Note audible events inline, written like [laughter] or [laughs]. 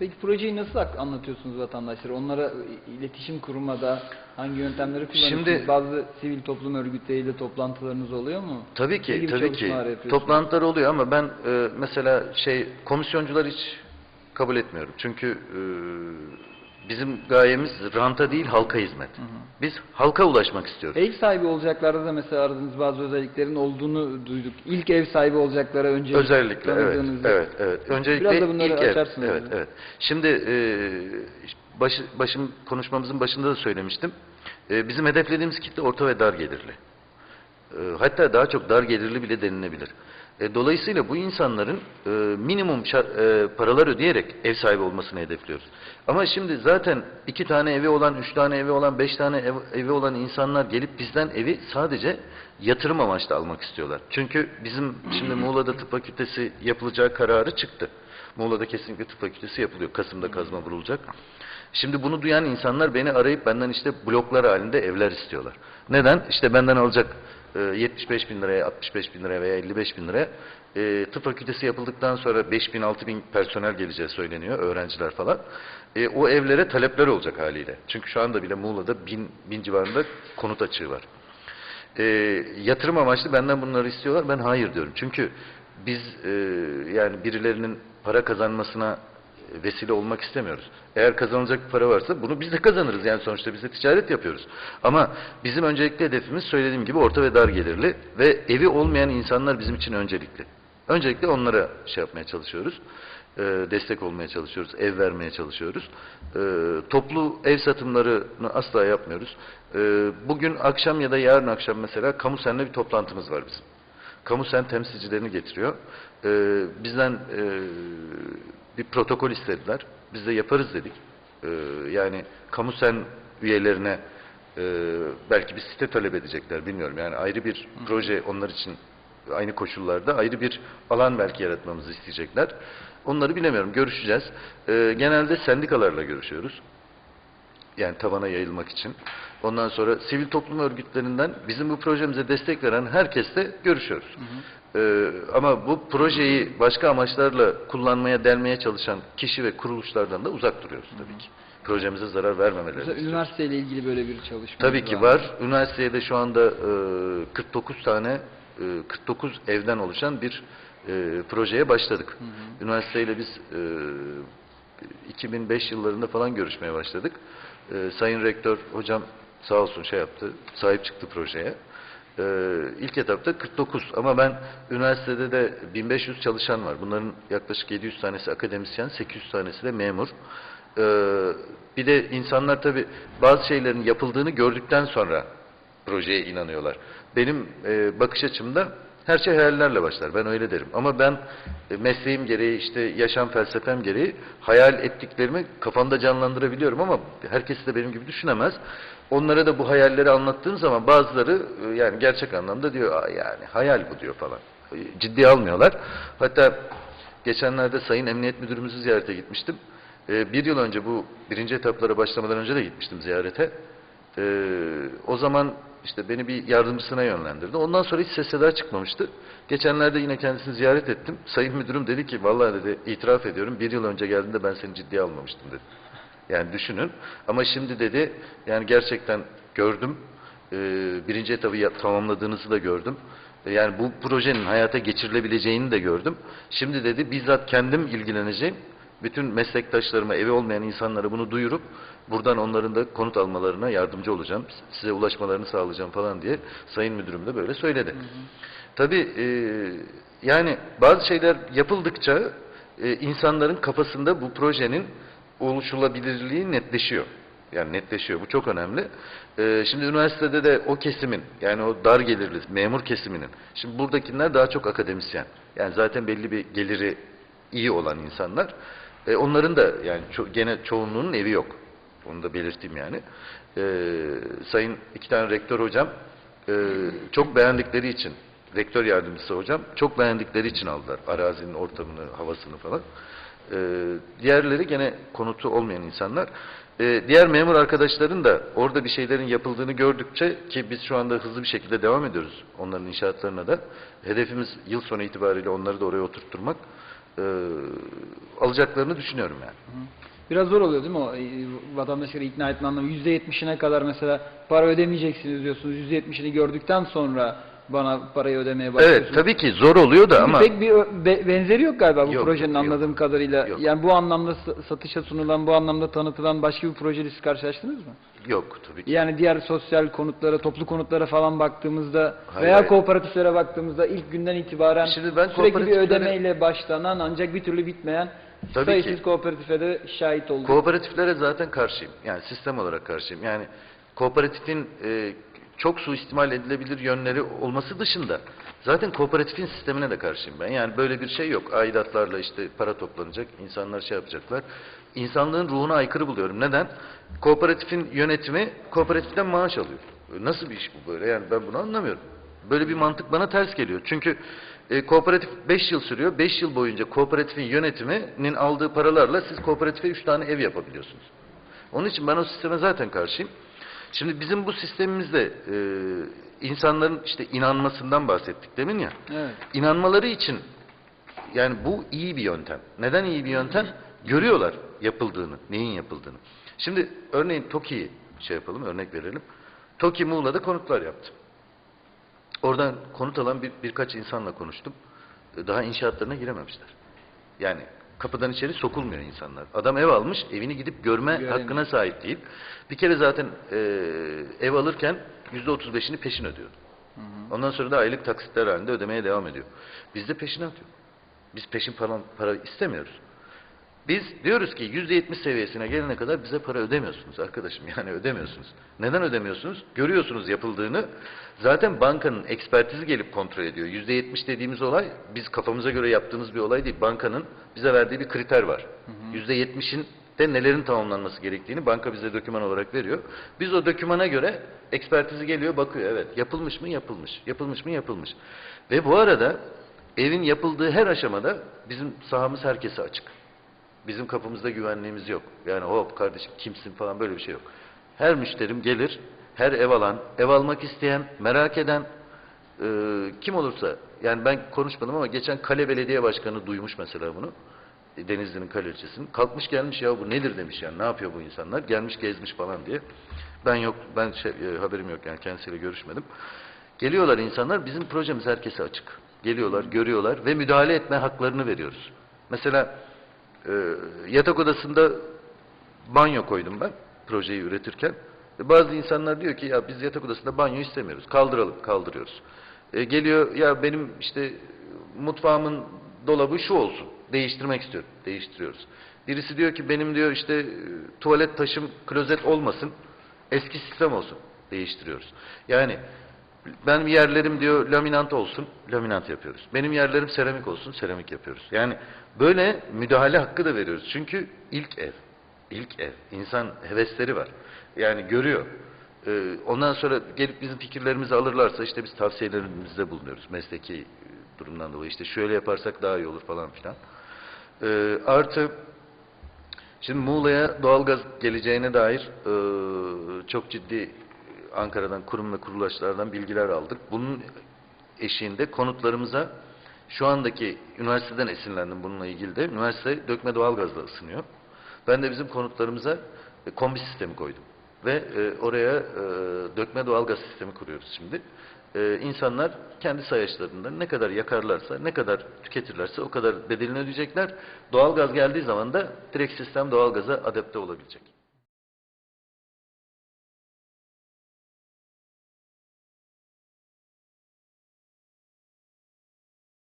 Peki projeyi nasıl anlatıyorsunuz vatandaşlara? Onlara iletişim kurmada hangi yöntemleri kullanıyorsunuz? Şimdi- Bazı sivil toplum örgütleriyle toplantılarınız oluyor mu? Tabii ki, tabii ki. Toplantılar oluyor ama ben e, mesela şey komisyoncular hiç kabul etmiyorum. Çünkü e, bizim gayemiz ranta değil halka hizmet. Biz halka ulaşmak istiyoruz. Ev sahibi olacaklarda da mesela aradığınız bazı özelliklerin olduğunu duyduk. İlk ev sahibi olacaklara önce Özellikle evet, evet, evet. Öncelikle Biraz da bunları ilk ev. açarsınız Evet, bize. evet. Şimdi e, başı, başım konuşmamızın başında da söylemiştim. E, bizim hedeflediğimiz kitle orta ve dar gelirli. E, hatta daha çok dar gelirli bile denilebilir. E, dolayısıyla bu insanların e, minimum şar- e, paralar ödeyerek ev sahibi olmasını hedefliyoruz. Ama şimdi zaten iki tane evi olan, üç tane evi olan, beş tane ev, evi olan insanlar gelip bizden evi sadece yatırım amaçlı almak istiyorlar. Çünkü bizim şimdi Muğla'da tıp fakültesi yapılacağı kararı çıktı. Muğla'da kesinlikle tıp fakültesi yapılıyor. Kasım'da kazma vurulacak. Şimdi bunu duyan insanlar beni arayıp benden işte bloklar halinde evler istiyorlar. Neden? İşte benden alacak e, 75 bin liraya, 65 bin liraya veya 55 bin liraya e, tıp fakültesi yapıldıktan sonra 5 bin, 6 bin personel geleceği söyleniyor, öğrenciler falan. E, o evlere talepler olacak haliyle. Çünkü şu anda bile Muğla'da bin, bin civarında konut açığı var. E, yatırım amaçlı benden bunları istiyorlar. Ben hayır diyorum. Çünkü biz e, yani birilerinin para kazanmasına vesile olmak istemiyoruz. Eğer kazanılacak bir para varsa bunu biz de kazanırız. Yani sonuçta biz de ticaret yapıyoruz. Ama bizim öncelikli hedefimiz söylediğim gibi orta ve dar gelirli ve evi olmayan insanlar bizim için öncelikli. Öncelikle onlara şey yapmaya çalışıyoruz. e, destek olmaya çalışıyoruz. Ev vermeye çalışıyoruz. E, toplu ev satımlarını asla yapmıyoruz. E, bugün akşam ya da yarın akşam mesela kamu senle bir toplantımız var bizim. Kamu sen temsilcilerini getiriyor. Ee, bizden e, bir protokol istediler. Biz de yaparız dedik. Ee, yani kamu sen üyelerine e, belki bir site talep edecekler bilmiyorum. Yani ayrı bir proje onlar için aynı koşullarda ayrı bir alan belki yaratmamızı isteyecekler. Onları bilemiyorum. Görüşeceğiz. Ee, genelde sendikalarla görüşüyoruz. Yani tavana yayılmak için. Ondan sonra sivil toplum örgütlerinden bizim bu projemize destek veren herkesle görüşüyoruz. Ee, ama bu projeyi başka amaçlarla kullanmaya, delmeye çalışan kişi ve kuruluşlardan da uzak duruyoruz tabii ki. Projemize zarar vermemelerini Mesela istiyoruz. üniversiteyle ilgili böyle bir çalışma. Tabii ki var. Üniversitede şu anda e, 49 tane, e, 49 evden oluşan bir e, projeye başladık. Üniversiteyle biz e, 2005 yıllarında falan görüşmeye başladık. E, Sayın Rektör hocam sağ olsun şey yaptı, sahip çıktı projeye. E, ilk etapta 49 ama ben üniversitede de 1500 çalışan var. Bunların yaklaşık 700 tanesi akademisyen, 800 tanesi de memur. Ee, bir de insanlar tabii bazı şeylerin yapıldığını gördükten sonra projeye inanıyorlar. Benim e, bakış açımda her şey hayallerle başlar. Ben öyle derim. Ama ben e, mesleğim gereği işte yaşam felsefem gereği hayal ettiklerimi kafamda canlandırabiliyorum ama herkes de benim gibi düşünemez. Onlara da bu hayalleri anlattığım zaman bazıları e, yani gerçek anlamda diyor "Aa, yani hayal bu diyor falan. E, Ciddiye almıyorlar. Hatta geçenlerde Sayın Emniyet Müdürümüzü ziyarete gitmiştim. Bir yıl önce bu birinci etaplara başlamadan önce de gitmiştim ziyarete. O zaman işte beni bir yardımcısına yönlendirdi. Ondan sonra hiç ses seda çıkmamıştı. Geçenlerde yine kendisini ziyaret ettim. Sayın müdürüm dedi ki vallahi dedi itiraf ediyorum bir yıl önce geldiğinde ben seni ciddiye almamıştım dedi. Yani düşünün. Ama şimdi dedi yani gerçekten gördüm. Ee, birinci etabı tamamladığınızı da gördüm. Ee, Yani bu projenin hayata geçirilebileceğini de gördüm. Şimdi dedi bizzat kendim ilgileneceğim. Bütün meslektaşlarıma, evi olmayan insanlara bunu duyurup buradan onların da konut almalarına yardımcı olacağım. Size ulaşmalarını sağlayacağım falan diye Sayın Müdürüm de böyle söyledi. Tabii e, yani bazı şeyler yapıldıkça e, insanların kafasında bu projenin oluşulabilirliği netleşiyor. Yani netleşiyor. Bu çok önemli. Ee, şimdi üniversitede de o kesimin yani o dar gelirli memur kesiminin şimdi buradakiler daha çok akademisyen. Yani zaten belli bir geliri iyi olan insanlar. Ee, onların da yani ço- gene çoğunluğunun evi yok. Onu da belirteyim yani. Ee, sayın iki tane rektör hocam e, çok beğendikleri için rektör yardımcısı hocam çok beğendikleri için aldılar arazinin ortamını, havasını falan. Ee, diğerleri gene konutu olmayan insanlar. Ee, diğer memur arkadaşların da orada bir şeylerin yapıldığını gördükçe ki biz şu anda hızlı bir şekilde devam ediyoruz onların inşaatlarına da. Hedefimiz yıl sonu itibariyle onları da oraya oturtturmak. Ee, alacaklarını düşünüyorum yani. Biraz zor oluyor değil mi o e, vatandaşları ikna etme anlamı? %70'ine kadar mesela para ödemeyeceksiniz diyorsunuz. %70'ini gördükten sonra bana parayı ödemeye başlıyorsunuz. Evet tabii ki zor oluyor da ama pek bir be- benzeri yok galiba bu Yok, projenin yok. anladığım kadarıyla. Yok. Yani bu anlamda sa- satışa sunulan, bu anlamda tanıtılan başka bir projeyle siz karşılaştınız mı? yok tabii ki. Yani diğer sosyal konutlara, toplu konutlara falan baktığımızda Hayır, veya hayır. kooperatiflere baktığımızda ilk günden itibaren Şimdi ben sürekli bir ödemeyle başlanan ancak bir türlü bitmeyen Tabii sayısız ki. kooperatife de şahit olduk. Kooperatiflere zaten karşıyım. Yani sistem olarak karşıyım. Yani kooperatifin e, çok suistimal edilebilir yönleri olması dışında zaten kooperatifin sistemine de karşıyım ben. Yani böyle bir şey yok. Aidatlarla işte para toplanacak, insanlar şey yapacaklar. İnsanlığın ruhuna aykırı buluyorum. Neden? Kooperatifin yönetimi kooperatiften maaş alıyor. Nasıl bir iş bu böyle? Yani ben bunu anlamıyorum. Böyle bir mantık bana ters geliyor. Çünkü e, kooperatif 5 yıl sürüyor. 5 yıl boyunca kooperatifin yönetiminin aldığı paralarla siz kooperatife 3 tane ev yapabiliyorsunuz. Onun için ben o sisteme zaten karşıyım. Şimdi bizim bu sistemimizde e, insanların işte inanmasından bahsettik demin ya. Evet. İnanmaları için yani bu iyi bir yöntem. Neden iyi bir yöntem? Görüyorlar yapıldığını, neyin yapıldığını. Şimdi örneğin TOKİ'yi şey yapalım, örnek verelim. TOKİ Muğla'da konutlar yaptı. Oradan konut alan bir, birkaç insanla konuştum. Daha inşaatlarına girememişler. Yani kapıdan içeri sokulmuyor insanlar. Adam ev almış, evini gidip görme Göremiyor. hakkına sahip değil. Bir kere zaten e, ev alırken yüzde otuz beşini peşin ödüyor. Ondan sonra da aylık taksitler halinde ödemeye devam ediyor. Bizde peşinat yok. Biz peşin para, para istemiyoruz. Biz diyoruz ki %70 seviyesine gelene kadar bize para ödemiyorsunuz arkadaşım. [laughs] Yani ödemiyorsunuz. Neden ödemiyorsunuz? Görüyorsunuz yapıldığını. Zaten bankanın ekspertizi gelip kontrol ediyor. %70 dediğimiz olay biz kafamıza göre yaptığımız bir olay değil. Bankanın bize verdiği bir kriter var. %70'in de nelerin tamamlanması gerektiğini banka bize doküman olarak veriyor. Biz o dokümana göre ekspertizi geliyor bakıyor. Evet yapılmış mı yapılmış. Yapılmış mı yapılmış. Ve bu arada evin yapıldığı her aşamada bizim sahamız herkese açık. Bizim kapımızda güvenliğimiz yok. Yani hop kardeşim kimsin falan böyle bir şey yok. Her müşterim gelir, her ev alan, ev almak isteyen, merak eden e, kim olursa yani ben konuşmadım ama geçen Kale Belediye Başkanı duymuş mesela bunu. E, Denizli'nin Kale ilçesinin. Kalkmış gelmiş ya bu nedir demiş yani ne yapıyor bu insanlar? Gelmiş gezmiş falan diye. Ben yok ben şey, e, haberim yok yani kendisiyle görüşmedim. Geliyorlar insanlar bizim projemiz herkese açık. Geliyorlar, görüyorlar ve müdahale etme haklarını veriyoruz. Mesela e, yatak odasında banyo koydum ben projeyi üretirken. E, bazı insanlar diyor ki ya biz yatak odasında banyo istemiyoruz. Kaldıralım, kaldırıyoruz. E, geliyor ya benim işte mutfağımın dolabı şu olsun. Değiştirmek istiyorum. Değiştiriyoruz. Birisi diyor ki benim diyor işte e, tuvalet taşım klozet olmasın. Eski sistem olsun. Değiştiriyoruz. Yani benim yerlerim diyor laminant olsun, laminant yapıyoruz. Benim yerlerim seramik olsun, seramik yapıyoruz. Yani böyle müdahale hakkı da veriyoruz. Çünkü ilk ev, ilk ev. İnsan hevesleri var. Yani görüyor. Ee, ondan sonra gelip bizim fikirlerimizi alırlarsa işte biz tavsiyelerimizde bulunuyoruz. Mesleki e, durumdan dolayı işte şöyle yaparsak daha iyi olur falan filan. Ee, artı Şimdi Muğla'ya doğalgaz geleceğine dair e, çok ciddi Ankara'dan kurum ve kuruluşlardan bilgiler aldık. Bunun eşiğinde konutlarımıza şu andaki üniversiteden esinlendim bununla ilgili de. Üniversite dökme doğalgazla ısınıyor. Ben de bizim konutlarımıza e, kombi sistemi koydum. Ve e, oraya e, dökme doğalgaz sistemi kuruyoruz şimdi. E, insanlar kendi sayaçlarında ne kadar yakarlarsa, ne kadar tüketirlerse o kadar bedelini ödeyecekler. Doğalgaz geldiği zaman da direkt sistem doğalgaza adapte olabilecek.